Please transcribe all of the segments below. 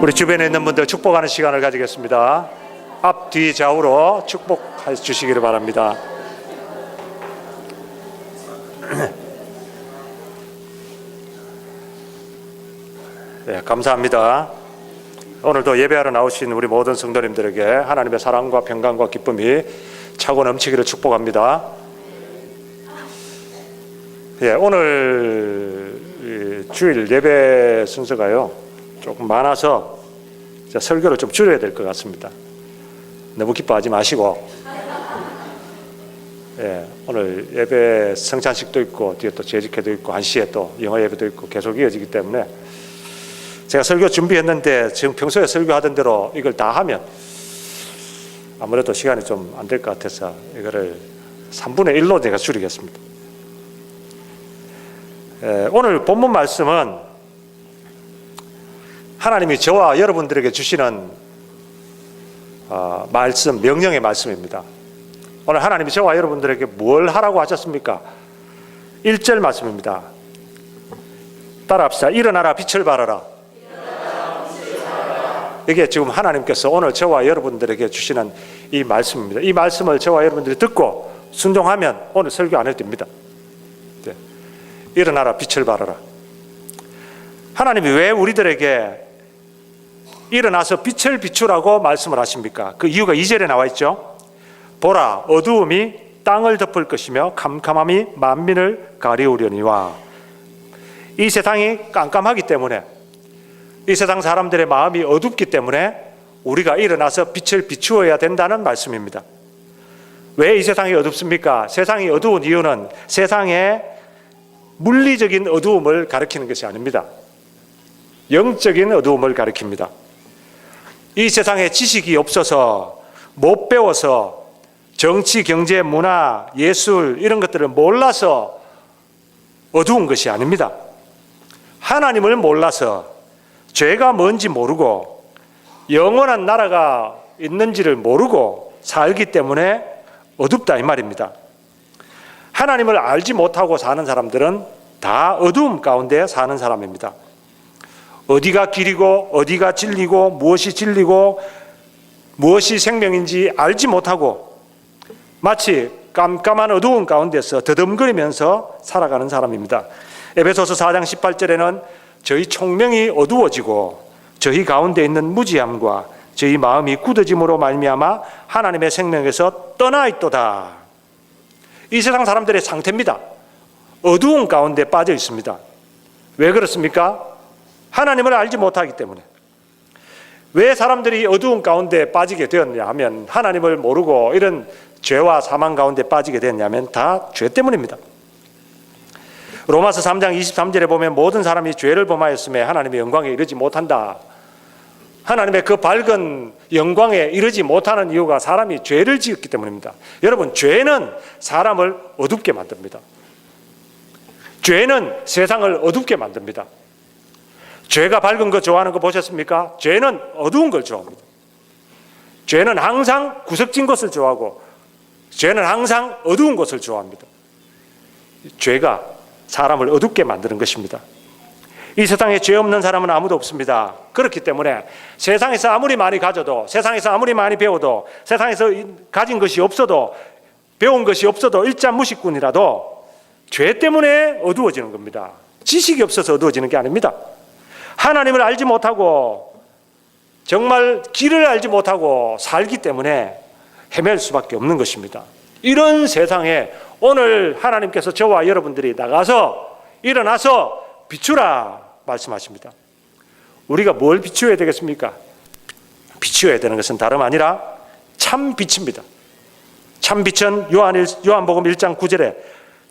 우리 주변에 있는 분들 축복하는 시간을 가지겠습니다. 앞, 뒤, 좌우로 축복해 주시기를 바랍니다. 네, 감사합니다. 오늘도 예배하러 나오신 우리 모든 성도님들에게 하나님의 사랑과 평강과 기쁨이 차고 넘치기를 축복합니다. 예, 오늘 이 주일 예배 순서가요 조금 많아서 설교를 좀 줄여야 될 것 같습니다. 너무 기뻐하지 마시고 예, 오늘 예배 성찬식도 있고 뒤에 또 재직회도 있고 한 시에 또 영어 예배도 있고 계속 이어지기 때문에 제가 설교 준비했는데 지금 평소에 설교하던 대로 이걸 다 하면 아무래도 시간이 좀 안 될 것 같아서 이거를 3분의 1로 제가 줄이겠습니다. 예, 오늘 본문 말씀은 하나님이 저와 여러분들에게 주시는 어, 말씀, 명령의 말씀입니다. 오늘 하나님이 저와 여러분들에게 뭘 하라고 하셨습니까? 1절 말씀입니다. 따라 합시다. 일어나라 빛을 발하라. 이게 지금 하나님께서 오늘 저와 여러분들에게 주시는 이 말씀입니다. 이 말씀을 저와 여러분들이 듣고 순종하면 오늘 설교 안 해도 됩니다. 네. 일어나라 빛을 발하라. 하나님이 왜 우리들에게 일어나서 빛을 비추라고 말씀을 하십니까? 그 이유가 2절에 나와 있죠. 보라 어두움이 땅을 덮을 것이며 캄캄함이 만민을 가리우려니와 이 세상이 깜깜하기 때문에 이 세상 사람들의 마음이 어둡기 때문에 우리가 일어나서 빛을 비추어야 된다는 말씀입니다. 왜 이 세상이 어둡습니까? 세상이 어두운 이유는 세상의 물리적인 어두움을 가리키는 것이 아닙니다. 영적인 어두움을 가리킵니다. 이 세상에 지식이 없어서 못 배워서 정치, 경제, 문화, 예술 이런 것들을 몰라서 어두운 것이 아닙니다. 하나님을 몰라서 죄가 뭔지 모르고 영원한 나라가 있는지를 모르고 살기 때문에 어둡다 이 말입니다. 하나님을 알지 못하고 사는 사람들은 다 어두움 가운데 사는 사람입니다. 어디가 길이고 어디가 진리고 무엇이 진리고 무엇이 생명인지 알지 못하고 마치 깜깜한 어두운 가운데서 더듬거리면서 살아가는 사람입니다. 에베소서 4장 18절에는 저희 총명이 어두워지고 저희 가운데 있는 무지함과 저희 마음이 굳어짐으로 말미암아 하나님의 생명에서 떠나 있도다. 이 세상 사람들의 상태입니다. 어두운 가운데 빠져 있습니다. 왜 그렇습니까? 하나님을 알지 못하기 때문에. 왜 사람들이 어두운 가운데 빠지게 되었냐 하면 하나님을 모르고 이런 죄와 사망 가운데 빠지게 됐냐면 다 죄 때문입니다. 로마서 3장 23절에 보면 모든 사람이 죄를 범하였음에 하나님의 영광에 이르지 못한다. 하나님의 그 밝은 영광에 이르지 못하는 이유가 사람이 죄를 지었기 때문입니다. 여러분, 죄는 사람을 어둡게 만듭니다. 죄는 세상을 어둡게 만듭니다. 죄가 밝은 거 좋아하는 거 보셨습니까? 죄는 어두운 걸 좋아합니다. 죄는 항상 구석진 것을 좋아하고 죄는 항상 어두운 것을 좋아합니다. 죄가 사람을 어둡게 만드는 것입니다. 이 세상에 죄 없는 사람은 아무도 없습니다. 그렇기 때문에 세상에서 아무리 많이 가져도 세상에서 아무리 많이 배워도 세상에서 가진 것이 없어도 배운 것이 없어도 일자 무식꾼이라도 죄 때문에 어두워지는 겁니다. 지식이 없어서 어두워지는 게 아닙니다. 하나님을 알지 못하고 정말 길을 알지 못하고 살기 때문에 헤맬 수밖에 없는 것입니다. 이런 세상에 오늘 하나님께서 저와 여러분들이 나가서 일어나서 비추라 말씀하십니다. 우리가 뭘 비추어야 되겠습니까? 비추어야 되는 것은 다름 아니라 참 빛입니다. 참 빛은 요한 요한복음 1장 9절에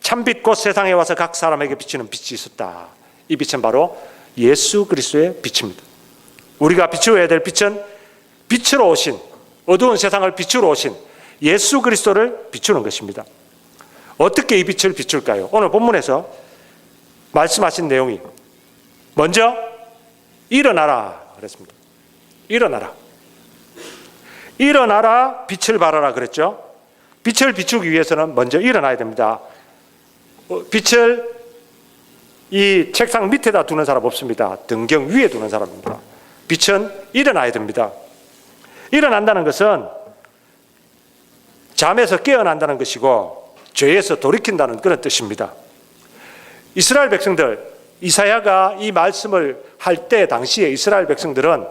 참빛 곧 세상에 와서 각 사람에게 비추는 빛이 있었다. 이 빛은 바로 예수 그리스도의 빛입니다. 우리가 비추어야 될 빛은 빛으로 오신 어두운 세상을 빛으로 오신 예수 그리스도를 비추는 것입니다. 어떻게 이 빛을 비출까요? 오늘 본문에서 말씀하신 내용이 먼저 일어나라 그랬습니다. 일어나라. 일어나라 빛을 발하라 그랬죠. 빛을 비추기 위해서는 먼저 일어나야 됩니다. 어, 빛을 이 책상 밑에다 두는 사람 없습니다. 등경 위에 두는 사람입니다. 빛은 일어나야 됩니다. 일어난다는 것은 잠에서 깨어난다는 것이고 죄에서 돌이킨다는 그런 뜻입니다. 이스라엘 백성들 이사야가 이 말씀을 할 때 당시에 이스라엘 백성들은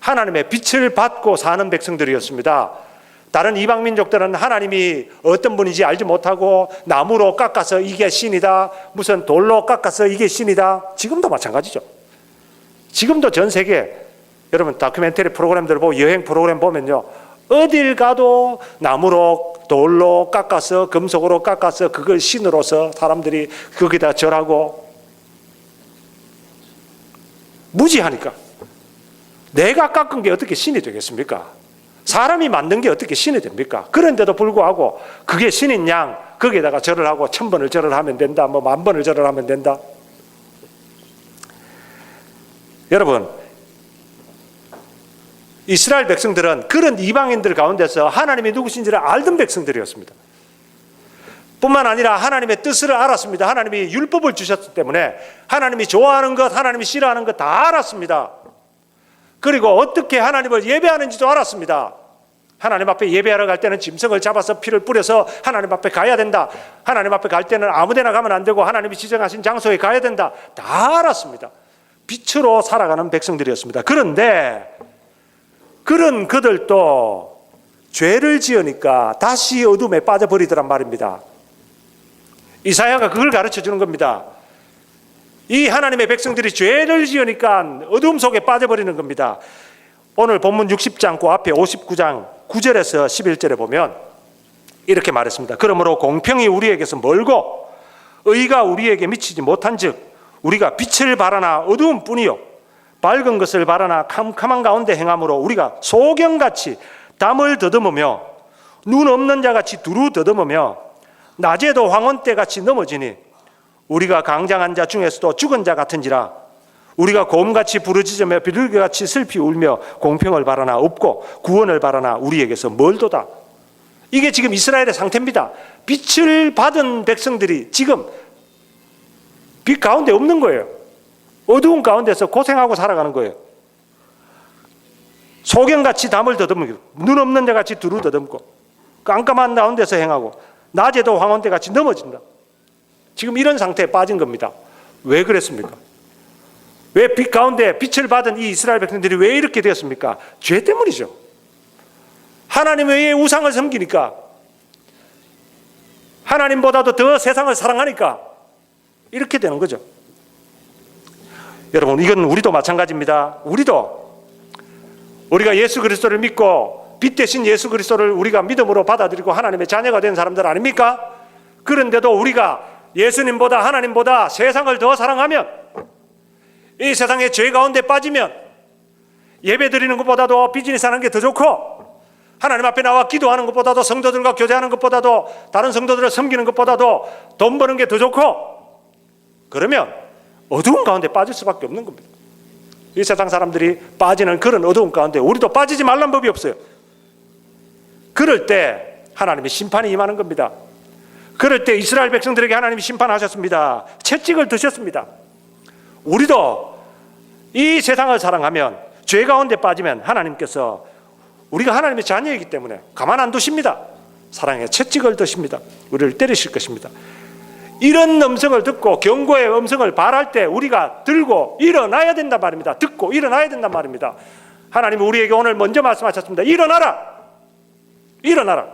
하나님의 빛을 받고 사는 백성들이었습니다. 다른 이방 민족들은 하나님이 어떤 분인지 알지 못하고 나무로 깎아서 이게 신이다. 무슨 돌로 깎아서 이게 신이다. 지금도 마찬가지죠. 지금도 전 세계 여러분 다큐멘터리 프로그램들 보고 여행 프로그램 보면요. 어딜 가도 나무로 돌로 깎아서 금속으로 깎아서 그걸 신으로서 사람들이 거기다 절하고 무지하니까 내가 깎은 게 어떻게 신이 되겠습니까? 사람이 만든 게 어떻게 신이 됩니까? 그런데도 불구하고 그게 신인 양 거기에다가 절을 하고 천 번을 절을 하면 된다. 뭐 만 번을 절을 하면 된다. 여러분 이스라엘 백성들은 그런 이방인들 가운데서 하나님이 누구신지를 알던 백성들이었습니다. 뿐만 아니라 하나님의 뜻을 알았습니다. 하나님이 율법을 주셨기 때문에 하나님이 좋아하는 것, 하나님이 싫어하는 것 다 알았습니다. 그리고 어떻게 하나님을 예배하는지도 알았습니다. 하나님 앞에 예배하러 갈 때는 짐승을 잡아서 피를 뿌려서 하나님 앞에 가야 된다. 하나님 앞에 갈 때는 아무 데나 가면 안 되고 하나님이 지정하신 장소에 가야 된다. 다 알았습니다. 빛으로 살아가는 백성들이었습니다. 그런데 그런 그들도 죄를 지으니까 다시 어둠에 빠져버리더란 말입니다. 이사야가 그걸 가르쳐 주는 겁니다. 이 하나님의 백성들이 죄를 지으니까 어둠 속에 빠져버리는 겁니다. 오늘 본문 60장 그 앞에 59장 9절에서 11절에 보면 이렇게 말했습니다. 그러므로 공평이 우리에게서 멀고 의가 우리에게 미치지 못한즉 우리가 빛을 바라나 어두운 뿐이요 밝은 것을 바라나 캄캄한 가운데 행함으로 우리가 소경같이 담을 더듬으며 눈 없는 자같이 두루 더듬으며 낮에도 황혼 때같이 넘어지니 우리가 강장한 자 중에서도 죽은 자 같은지라 우리가 곰같이 부르짖으며 비둘기같이 슬피 울며 공평을 바라나 없고 구원을 바라나 우리에게서 멀도다. 이게 지금 이스라엘의 상태입니다. 빛을 받은 백성들이 지금 빛 가운데 없는 거예요. 어두운 가운데서 고생하고 살아가는 거예요. 소경같이 담을 더듬고 눈 없는 자같이 두루 더듬고 깜깜한 가운데서 행하고 낮에도 황혼대 같이 넘어진다. 지금 이런 상태에 빠진 겁니다. 왜 그랬습니까? 왜 빛 가운데 빛을 받은 이 이스라엘 백성들이 왜 이렇게 되었습니까? 죄 때문이죠. 하나님 외에 우상을 섬기니까 하나님보다도 더 세상을 사랑하니까 이렇게 되는 거죠. 여러분, 이건 우리도 마찬가지입니다. 우리도 우리가 예수 그리스도를 믿고 빛 대신 예수 그리스도를 우리가 믿음으로 받아들이고 하나님의 자녀가 된 사람들 아닙니까? 그런데도 우리가 예수님보다 하나님보다 세상을 더 사랑하면 이 세상의 죄 가운데 빠지면 예배 드리는 것보다도 비즈니스 하는 게 더 좋고 하나님 앞에 나와 기도하는 것보다도 성도들과 교제하는 것보다도 다른 성도들을 섬기는 것보다도 돈 버는 게 더 좋고 그러면 어두운 가운데 빠질 수밖에 없는 겁니다. 이 세상 사람들이 빠지는 그런 어두운 가운데 우리도 빠지지 말란 법이 없어요. 그럴 때 하나님의 심판이 임하는 겁니다. 그럴 때 이스라엘 백성들에게 하나님이 심판하셨습니다. 채찍을 드셨습니다. 우리도 이 세상을 사랑하면 죄 가운데 빠지면 하나님께서 우리가 하나님의 자녀이기 때문에 가만 안 두십니다. 사랑의 채찍을 드십니다. 우리를 때리실 것입니다. 이런 음성을 듣고 경고의 음성을 발할 때 우리가 들고 일어나야 된단 말입니다. 듣고 일어나야 된단 말입니다. 하나님 우리에게 오늘 먼저 말씀하셨습니다. 일어나라. 일어나라.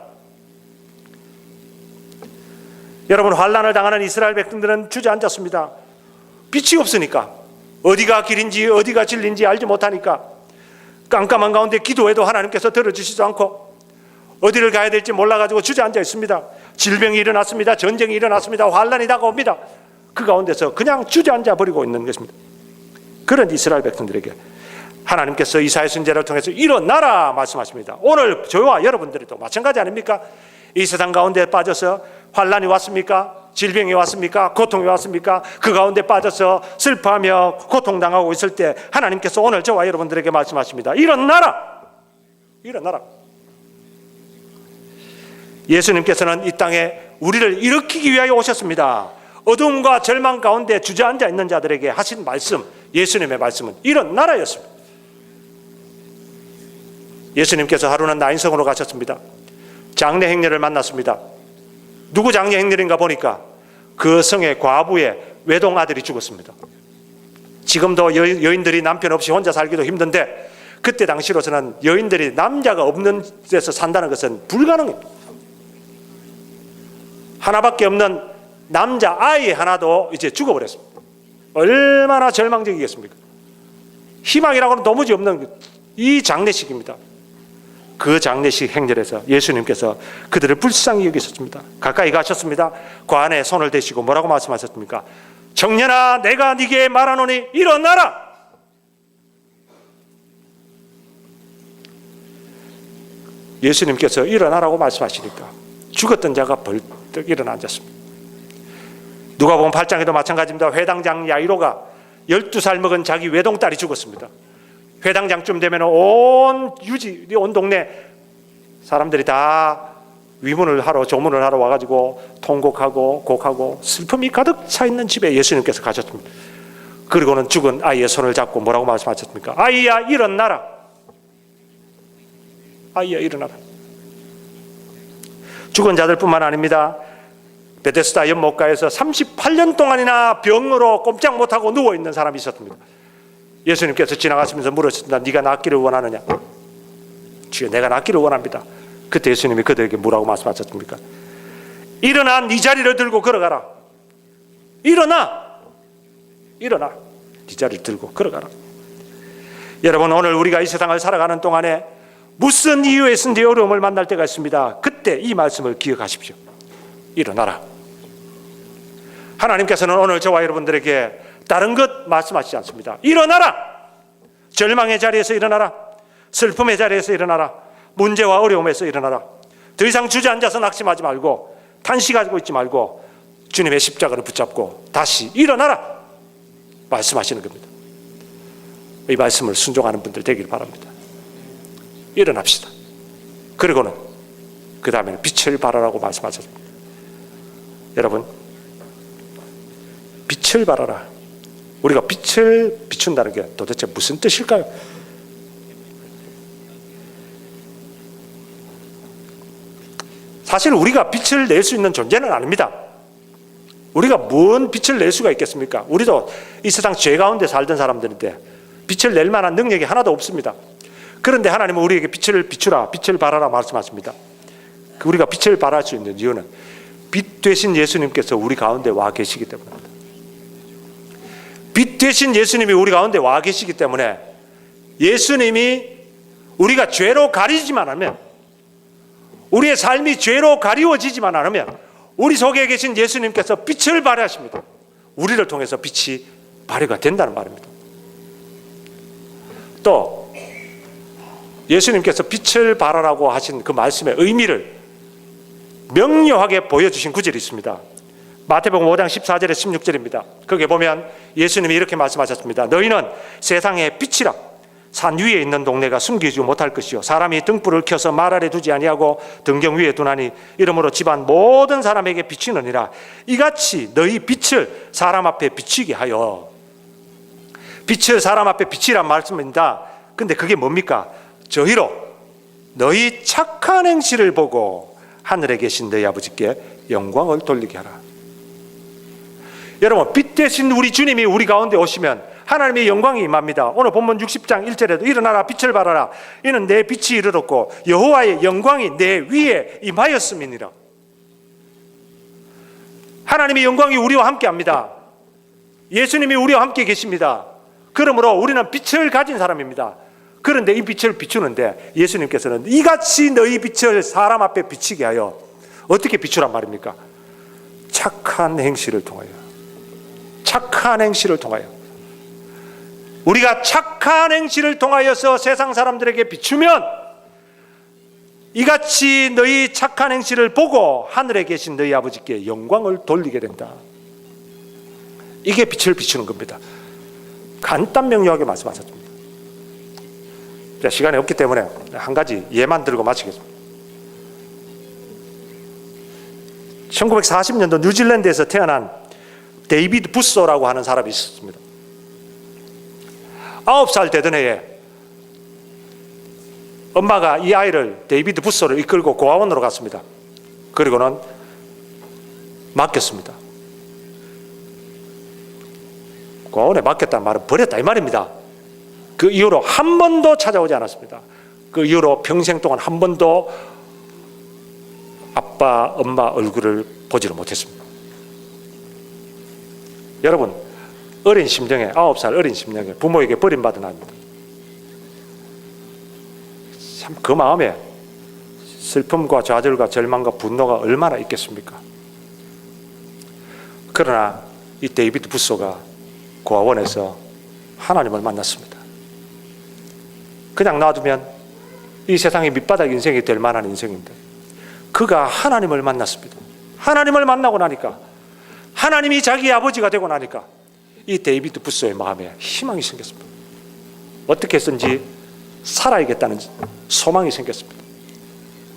여러분 환란을 당하는 이스라엘 백성들은 주저앉았습니다. 빛이 없으니까 어디가 길인지 어디가 진리인지 알지 못하니까 깜깜한 가운데 기도해도 하나님께서 들어주시지 않고 어디를 가야 될지 몰라가지고 주저앉아 있습니다. 질병이 일어났습니다. 전쟁이 일어났습니다. 환란이 다가옵니다. 그 가운데서 그냥 주저앉아 버리고 있는 것입니다. 그런 이스라엘 백성들에게 하나님께서 이사야 선제를 통해서 일어나라 말씀하십니다. 오늘 저와 여러분들도 마찬가지 아닙니까? 이 세상 가운데 빠져서 환란이 왔습니까? 질병이 왔습니까? 고통이 왔습니까? 그 가운데 빠져서 슬퍼하며 고통당하고 있을 때 하나님께서 오늘 저와 여러분들에게 말씀하십니다. 일어나라! 일어나라! 예수님께서는 이 땅에 우리를 일으키기 위하여 오셨습니다. 어둠과 절망 가운데 주저앉아 있는 자들에게 하신 말씀, 예수님의 말씀은 일어나라였습니다. 예수님께서 하루는 나인성으로 가셨습니다. 장례 행렬을 만났습니다. 누구 장례 행렬인가 보니까 그 성의 과부의 외동 아들이 죽었습니다. 지금도 여, 여인들이 남편 없이 혼자 살기도 힘든데 그때 당시로서는 여인들이 남자가 없는 데서 산다는 것은 불가능합니다. 하나밖에 없는 남자 아이 하나도 이제 죽어버렸습니다. 얼마나 절망적이겠습니까? 희망이라고는 도무지 없는 이 장례식입니다. 그 장례식 행렬에서 예수님께서 그들을 불쌍히 여기셨습니다. 가까이 가셨습니다. 관에 손을 대시고 뭐라고 말씀하셨습니까? 청년아, 내가 네게 말하노니 일어나라. 예수님께서 일어나라고 말씀하시니까 죽었던 자가 벌떡 일어나 앉았습니다. 누가 보면 8장에도 마찬가지입니다. 회당장 야이로가 12살 먹은 자기 외동딸이 죽었습니다. 회당장쯤 되면 온 유지 온 동네 사람들이 다 위문을 하러 조문을 하러 와가지고 통곡하고 곡하고 슬픔이 가득 차 있는 집에 예수님께서 가셨습니다. 그리고는 죽은 아이의 손을 잡고 뭐라고 말씀하셨습니까? 아이야 일어나라. 아이야 일어나라. 죽은 자들뿐만 아닙니다. 베데스다 연못가에서 38년 동안이나 병으로 꼼짝 못하고 누워 있는 사람이 있었습니다. 예수님께서 지나가시면서 물으셨습니다. 네가 낫기를 원하느냐? 주여 내가 낫기를 원합니다. 그때 예수님이 그들에게 뭐라고 말씀하셨습니까? 일어나 네 자리를 들고 걸어가라. 일어나. 일어나. 네 자리를 들고 걸어가라. 여러분 오늘 우리가 이 세상을 살아가는 동안에 무슨 이유에서든지 어려움을 만날 때가 있습니다. 그때 이 말씀을 기억하십시오. 일어나라. 하나님께서는 오늘 저와 여러분들에게 다른 것 말씀하시지 않습니다. 일어나라. 절망의 자리에서 일어나라. 슬픔의 자리에서 일어나라. 문제와 어려움에서 일어나라. 더 이상 주저앉아서 낙심하지 말고 탄식하고 있지 말고 주님의 십자가를 붙잡고 다시 일어나라. 말씀하시는 겁니다. 이 말씀을 순종하는 분들 되길 바랍니다. 일어납시다. 그리고는 그 다음에는 빛을 발하라고 말씀하셨습니다. 여러분, 빛을 발하라. 우리가 빛을 비춘다는 게 도대체 무슨 뜻일까요? 사실 우리가 빛을 낼 수 있는 존재는 아닙니다. 우리가 뭔 빛을 낼 수가 있겠습니까? 우리도 이 세상 죄 가운데 살던 사람들인데 빛을 낼 만한 능력이 하나도 없습니다. 그런데 하나님은 우리에게 빛을 비추라, 빛을 발하라 말씀하십니다. 그 우리가 빛을 발할 수 있는 이유는 빛 되신 예수님께서 우리 가운데 와 계시기 때문입니다. 빛 되신 예수님이 우리 가운데 와 계시기 때문에 예수님이 우리가 죄로 가리지만 않으면 우리의 삶이 죄로 가리워지지만 않으면 우리 속에 계신 예수님께서 빛을 발하십니다. 우리를 통해서 빛이 발휘가 된다는 말입니다. 또 예수님께서 빛을 발하라고 하신 그 말씀의 의미를 명료하게 보여주신 구절이 있습니다. 마태복음 5장 14절에 16절입니다. 거기에 보면 예수님이 이렇게 말씀하셨습니다. 너희는 세상의 빛이라 산 위에 있는 동네가 숨기지 못할 것이요 사람이 등불을 켜서 말 아래 두지 아니하고 등경 위에 두나니 이러므로 집안 모든 사람에게 비치느니라 이같이 너희 빛을 사람 앞에 비치게 하여 빛을 사람 앞에 비치란 말씀입니다. 근데 그게 뭡니까? 저희로 너희 착한 행실을 보고 하늘에 계신 너희 아버지께 영광을 돌리게 하라. 여러분 빛 대신 우리 주님이 우리 가운데 오시면 하나님의 영광이 임합니다. 오늘 본문 60장 1절에도 일어나라 빛을 발하라 이는 내 빛이 이르렀고 여호와의 영광이 내 위에 임하였음이니라. 하나님의 영광이 우리와 함께 합니다. 예수님이 우리와 함께 계십니다. 그러므로 우리는 빛을 가진 사람입니다. 그런데 이 빛을 비추는데 예수님께서는 이같이 너희 빛을 사람 앞에 비치게 하여 어떻게 비추란 말입니까? 착한 행실을 통하여. 착한 행실을 통하여. 우리가 착한 행실을 통하여서 세상 사람들에게 비추면 이같이 너희 착한 행실을 보고 하늘에 계신 너희 아버지께 영광을 돌리게 된다. 이게 빛을 비추는 겁니다. 간단 명료하게 말씀하셨습니다. 자, 시간이 없기 때문에 한 가지 예만 들고 마치겠습니다. 1940년도 뉴질랜드에서 태어난 데이비드 부소라고 하는 사람이 있었습니다. 아홉 살 되던 해에 엄마가 이 아이를 데이비드 부소를 이끌고 고아원으로 갔습니다. 그리고는 맡겼습니다. 고아원에 맡겼다는 말은 버렸다 이 말입니다. 그 이후로 한 번도 찾아오지 않았습니다. 그 이후로 평생 동안 한 번도 아빠, 엄마 얼굴을 보지를 못했습니다. 여러분, 어린 심정에, 아홉 살 어린 심정에 부모에게 버림받은 아입니다. 참 그 마음에 슬픔과 좌절과 절망과 분노가 얼마나 있겠습니까? 그러나 이 데이비드 부소가 고아원에서 하나님을 만났습니다. 그냥 놔두면 이 세상의 밑바닥 인생이 될 만한 인생인데 그가 하나님을 만났습니다. 하나님을 만나고 나니까 하나님이 자기의 아버지가 되고 나니까 이 데이비드 부소의 마음에 희망이 생겼습니다. 어떻게 해서든지 살아야겠다는 소망이 생겼습니다.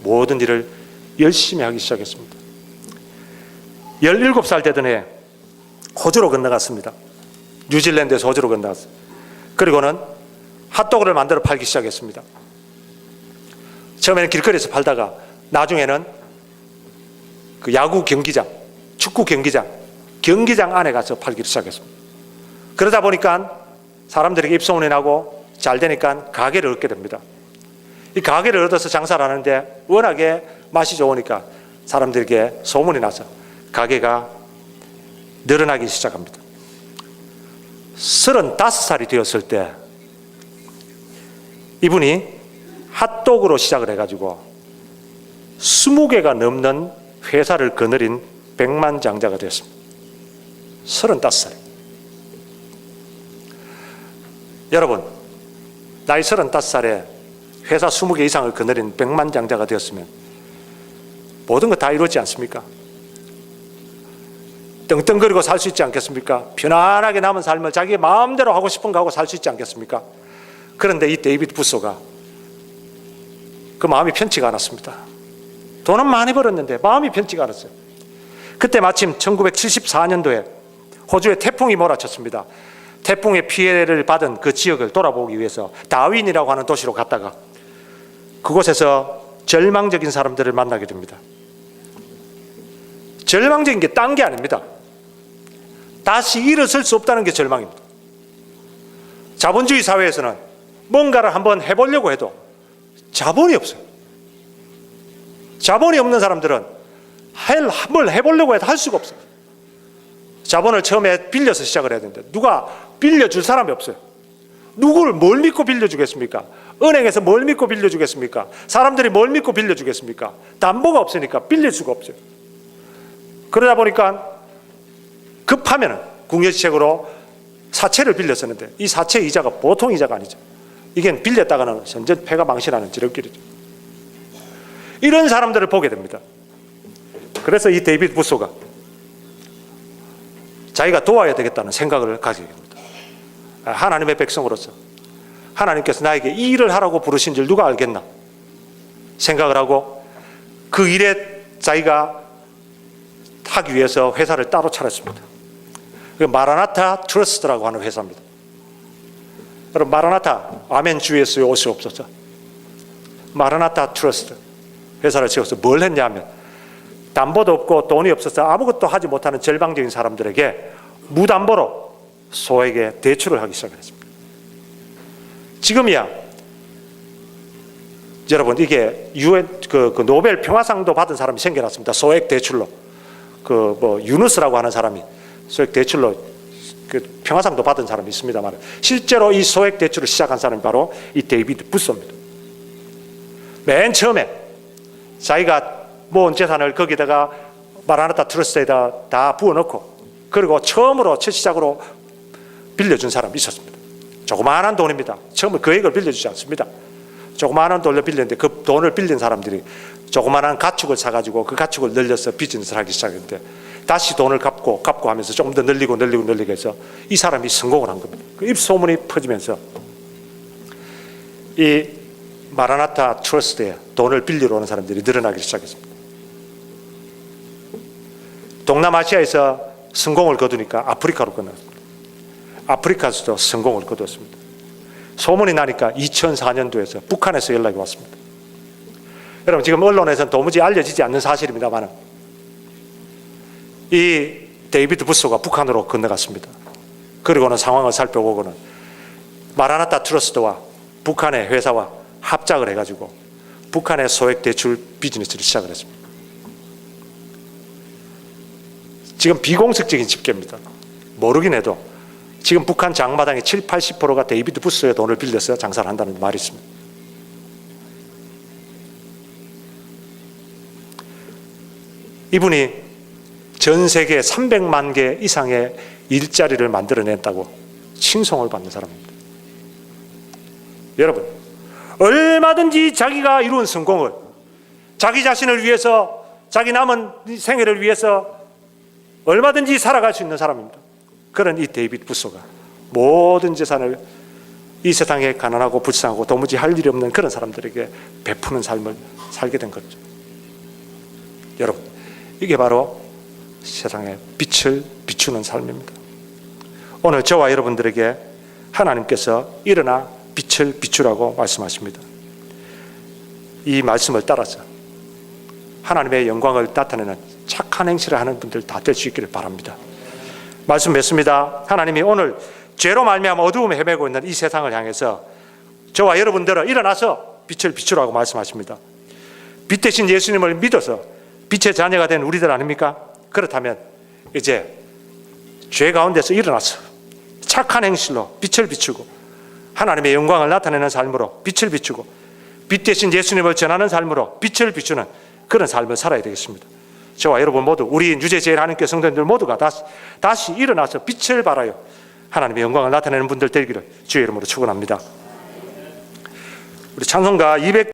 모든 일을 열심히 하기 시작했습니다. 17살 되던 해 호주로 건너갔습니다. 뉴질랜드에서 호주로 건너갔어요. 그리고는 핫도그를 만들어 팔기 시작했습니다. 처음에는 길거리에서 팔다가 나중에는 그 야구 경기장, 축구 경기장, 경기장 안에 가서 팔기 시작했습니다. 그러다 보니까 사람들에게 입소문이 나고 잘 되니까 가게를 얻게 됩니다. 이 가게를 얻어서 장사를 하는데 워낙에 맛이 좋으니까 사람들에게 소문이 나서 가게가 늘어나기 시작합니다. 35살이 되었을 때 이분이 핫도그로 시작을 해가지고 20개가 넘는 회사를 거느린 백만 장자가 되었습니다. 35살. 여러분, 나이 35살에 회사 20개 이상을 거느린 백만장자가 되었으면 모든 것다 이루어지지 않습니까? 떵떵거리고 살 수 있지 않겠습니까? 편안하게 남은 삶을 자기 마음대로 하고 싶은 거 하고 살 수 있지 않겠습니까? 그런데 이 데이비드 부소가 그 마음이 편치가 않았습니다. 돈은 많이 벌었는데 마음이 편치가 않았어요. 그때 마침 1974년도에 호주에 태풍이 몰아쳤습니다. 태풍의 피해를 받은 그 지역을 돌아보기 위해서 다윈이라고 하는 도시로 갔다가 그곳에서 절망적인 사람들을 만나게 됩니다. 절망적인 게 딴 게 아닙니다. 다시 일어설 수 없다는 게 절망입니다. 자본주의 사회에서는 뭔가를 한번 해보려고 해도 자본이 없어요. 자본이 없는 사람들은 할- 뭘 해보려고 해도 할 수가 없어요. 자본을 처음에 빌려서 시작을 해야 되는데 누가 빌려줄 사람이 없어요. 누구를 뭘 믿고 빌려주겠습니까? 은행에서 뭘 믿고 빌려주겠습니까? 사람들이 뭘 믿고 빌려주겠습니까? 담보가 없으니까 빌릴 수가 없어요. 그러다 보니까 급하면 궁여지책으로 사채를 빌렸었는데 이 사채 이자가 보통 이자가 아니죠. 이게 빌렸다가는 완전 폐가 망신하는 지름길이죠. 이런 사람들을 보게 됩니다. 그래서 이 데이비드 부소가 자기가 도와야 되겠다는 생각을 가지게 됩니다. 아, 하나님의 백성으로서 하나님께서 나에게 이 일을 하라고 부르신 줄 누가 알겠나 생각을 하고 그 일에 자기가 하기 위해서 회사를 따로 차렸습니다. 그 마라나타 트러스트라고 하는 회사입니다. 여러분 마라나타 아멘 주에서 옷이 없었죠. 마라나타 트러스트 회사를 지어서 뭘 했냐면 담보도 없고 돈이 없어서 아무것도 하지 못하는 절망적인 사람들에게 무담보로 소에게 대출을 하기 시작했습니다. 지금이야 여러분 이게 유엔 그, 그 노벨 평화상도 받은 사람이 생겨났습니다. 소액 대출로 그 뭐 유누스라고 하는 사람이 소액 대출로 그 평화상도 받은 사람이 있습니다만 실제로 이 소액 대출을 시작한 사람이 바로 이 데이비드 부소입니다. 맨 처음에 자기가 모은 재산을 거기다가 마라나타 트러스트에다 다 부어넣고 그리고 처음으로 첫 시작으로 빌려준 사람이 있었습니다. 조그마한 돈입니다. 처음에 거액을 빌려주지 않습니다. 조그마한 돈을 빌렸는데 그 돈을 빌린 사람들이 조그마한 가축을 사가지고 그 가축을 늘려서 비즈니스를 하기 시작했는데 다시 돈을 갚고 갚고 하면서 조금 더 늘리고 늘리고 늘리고 해서 이 사람이 성공을 한 겁니다. 그 입소문이 퍼지면서 이 마라나타 트러스트에 돈을 빌리러 오는 사람들이 늘어나기 시작했습니다. 동남아시아에서 성공을 거두니까 아프리카로 건너갔습니다. 아프리카에서도 성공을 거두었습니다. 소문이 나니까 2004년도에서 북한에서 연락이 왔습니다. 여러분 지금 언론에서는 도무지 알려지지 않는 사실입니다만 이 데이비드 부소가 북한으로 건너갔습니다. 그리고는 상황을 살펴보고는 마라나타 트러스트와 북한의 회사와 합작을 해가지고 북한의 소액 대출 비즈니스를 시작을 했습니다. 지금 비공식적인 집계입니다. 모르긴 해도 지금 북한 장마당의 7, 80%가 데이비드 부스의 돈을 빌려서 장사를 한다는 말이 있습니다. 이분이 전 세계 300만 개 이상의 일자리를 만들어냈다고 칭송을 받는 사람입니다. 여러분, 얼마든지 자기가 이룬 성공을 자기 자신을 위해서 자기 남은 생애를 위해서 얼마든지 살아갈 수 있는 사람입니다. 그런 이 데이빗 부소가 모든 재산을 이 세상에 가난하고 불쌍하고 도무지 할 일이 없는 그런 사람들에게 베푸는 삶을 살게 된 거죠. 여러분, 이게 바로 세상에 빛을 비추는 삶입니다. 오늘 저와 여러분들에게 하나님께서 일어나 빛을 비추라고 말씀하십니다. 이 말씀을 따라서 하나님의 영광을 나타내는 착한 행실을 하는 분들 다 될 수 있기를 바랍니다. 말씀 맺습니다. 하나님이 오늘 죄로 말미암아 어두움에 헤매고 있는 이 세상을 향해서 저와 여러분들은 일어나서 빛을 비추라고 말씀하십니다. 빛 대신 예수님을 믿어서 빛의 자녀가 된 우리들 아닙니까? 그렇다면 이제 죄 가운데서 일어나서 착한 행실로 빛을 비추고 하나님의 영광을 나타내는 삶으로 빛을 비추고 빛 대신 예수님을 전하는 삶으로 빛을 비추는 그런 삶을 살아야 되겠습니다. 저와 여러분 모두 우리 유재 제일 하나님께 성도님들 모두가 다시 다시 일어나서 빛을 발하여 하나님의 영광을 나타내는 분들 되기를 주의 이름으로 축원합니다. 우리 찬송가 200